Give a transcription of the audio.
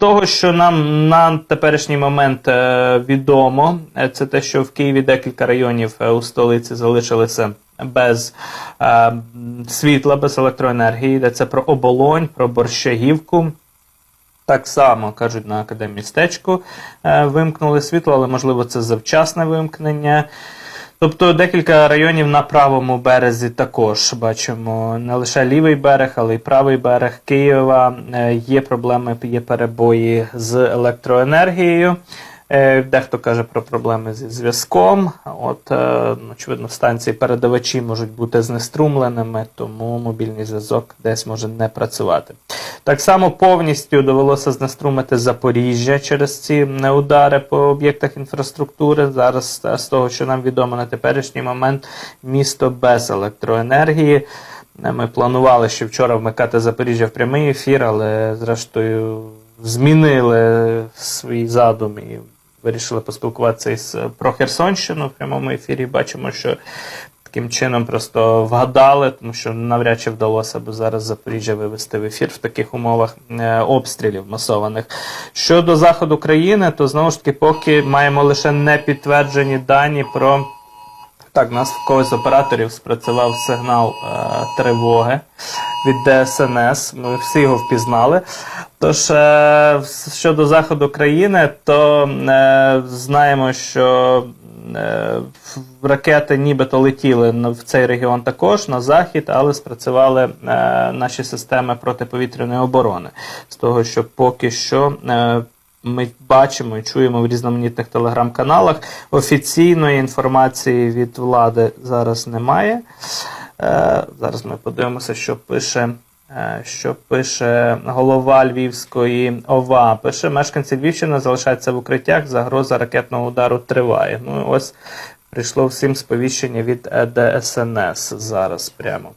того, що нам на теперішній момент е, відомо, е, це те, що в Києві декілька районів е, у столиці залишилися без світла, без електроенергії. Йдеться про оболонь, про борщагівку. Так само кажуть на академмістечку е, вимкнули світло, але можливо це завчасне вимкнення. Тобто декілька районів на правому березі також бачимо не лише лівий берег, але й правий берег Києва. Е, Є проблеми, є перебої з електроенергією. Е, Дехто каже про проблеми зі зв'язком. От, е, очевидно, станції передавачі можуть бути знеструмленими, тому мобільний зв'язок десь може не працювати. Так само повністю довелося знеструмити Запоріжжя через ці удари по об'єктах інфраструктури. Зараз е, з того, що нам відомо на теперішній момент, місто без електроенергії. Е, Ми планували ще вчора вмикати Запоріжжя в прямий ефір, але зрештою змінили свій задум і вирішили поспілкуватися із е, про Херсонщину в прямому ефірі. Бачимо, що таким чином просто вгадали, тому що навряд чи вдалося б зараз Запоріжжя вивести в ефір в таких умовах е, обстрілів масованих. Щодо заходу країни, то знову ж таки, поки маємо лише непідтверджені дані про. Так, нас в когось з операторів спрацював сигнал е, тривоги від ДСНС. Ми всі його впізнали. Тож, е, щодо заходу країни, то е, знаємо, що ракети нібито летіли в цей регіон також на захід, але спрацювали е, наші системи протиповітряної оборони. З того, що поки що. Е, ми бачимо і чуємо в різноманітних телеграм-каналах. Офіційної інформації від влади зараз немає. Е, зараз ми подивимося, що пише. Е, Що пише голова Львівської ОВА? Пише, мешканці Львівщини залишаються в укриттях, загроза ракетного удару триває. Ну ось прийшло всім сповіщення від е, ДСНС зараз прямо.